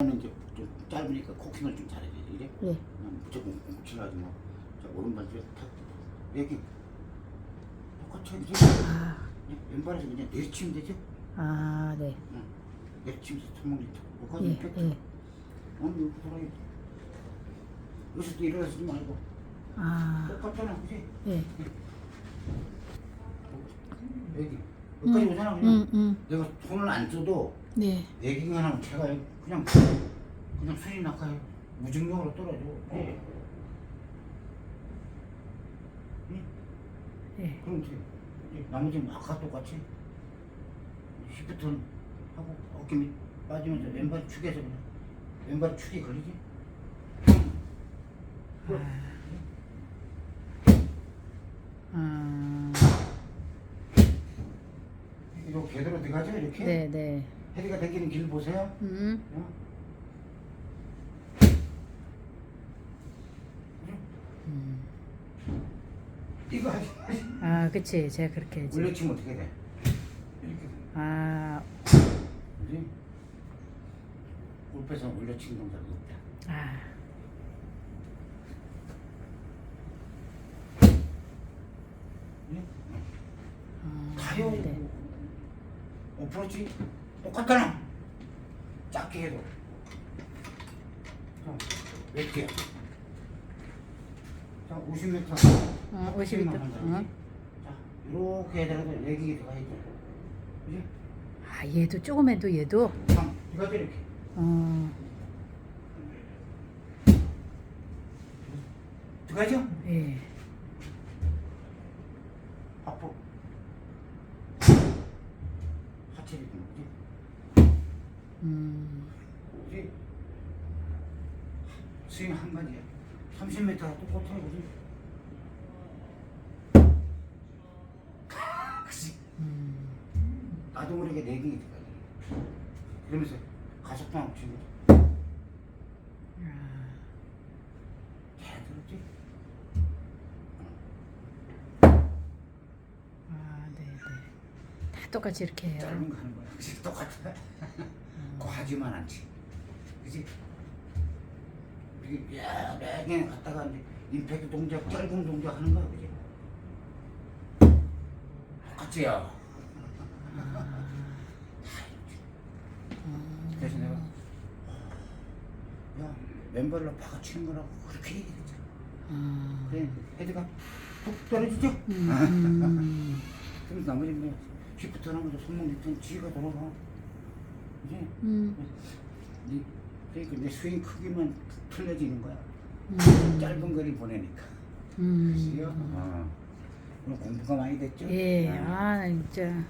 는 이제 좀 짧으니까 코킹을 좀 잘해야 돼. 이래? 네. 그냥 무조건 뭉치려지 마. 자, 오른발 뒤에 탁. 여기. 똑같이 이제 아, 왼발에서 그냥 내리치면 되죠? 아, 네. 응. 내리치면서 손목이 탁. 뭐가 예, 이렇게. 예. 어, 이렇게 돌아야 돼. 여기서 또 일어나지 말고. 아, 똑같잖아, 그지? 예. 여기. 여기까지 오잖아, 그냥. 음, 음. 내가 손을 안 써도 네. 내기만 하면 제가 그냥 그냥 술이 나가요. 무중력으로 떨어져. 예. 응? 예. 그럼 이제 나머지는 아까 똑같이 히프턴 하고 어깨 밑 빠지면서 왼발 축에서 그냥 왼발 축이 걸리지. 아, 이렇게 제대로 들어가죠 이렇게. 네, 네. 헤드가 당기는 길 보세요. 음, 어? 음. 이거 하지. 아, 그치. 제가 그렇게 했지. 올려치면 어떻게 돼? 이렇게 돼. 아, 그지? 골프에서 올려치는 동작이 없다. 아, 응? 아, 다요. 네. 어프로치 똑같잖아. 작게 해도. 자, 몇 개야? 자, 50m. 어, 50m. 어? 자, 이렇게 해더라도 여기 들어가야지. 그지? 아, 얘도 조금 해도 얘도. 자, 이거도 이렇게. 어, 들어가죠? 예. 앞으로. 좀, 그지? 음? 스윙 한 가지야. 30m 똑같아, 그지? 그지? 음. 나도 모르게 내경이 들어가지. 그러면서 가속도 없이 아, 잘 들었지? 아, 네, 네. 다 똑같이 이렇게 해요. 짧은 거 하는 거야. 그지? 똑같아. 과하지만 않지. 그지? 이게 야, 내게 갔다가 이제 임팩트 동작, 짧은 동작 하는 거야, 그지? 똑같지요. 그래서 내가 야 왼발로 박아치는 거라고 그렇게 얘기했잖아. 아, 그래 헤드가 툭 떨어지죠? 음, 그럼 나머지는 뭐 시프트 하면서 손목 밑에 지가 돌아가. 이제 음, 이 그러니까 내 스윙 크기만 틀려지는 거야. 음, 짧은 거리 보내니까. 음. 그지요? 어. 오늘 공부가 많이 됐죠? 예, 아. 아, 진짜.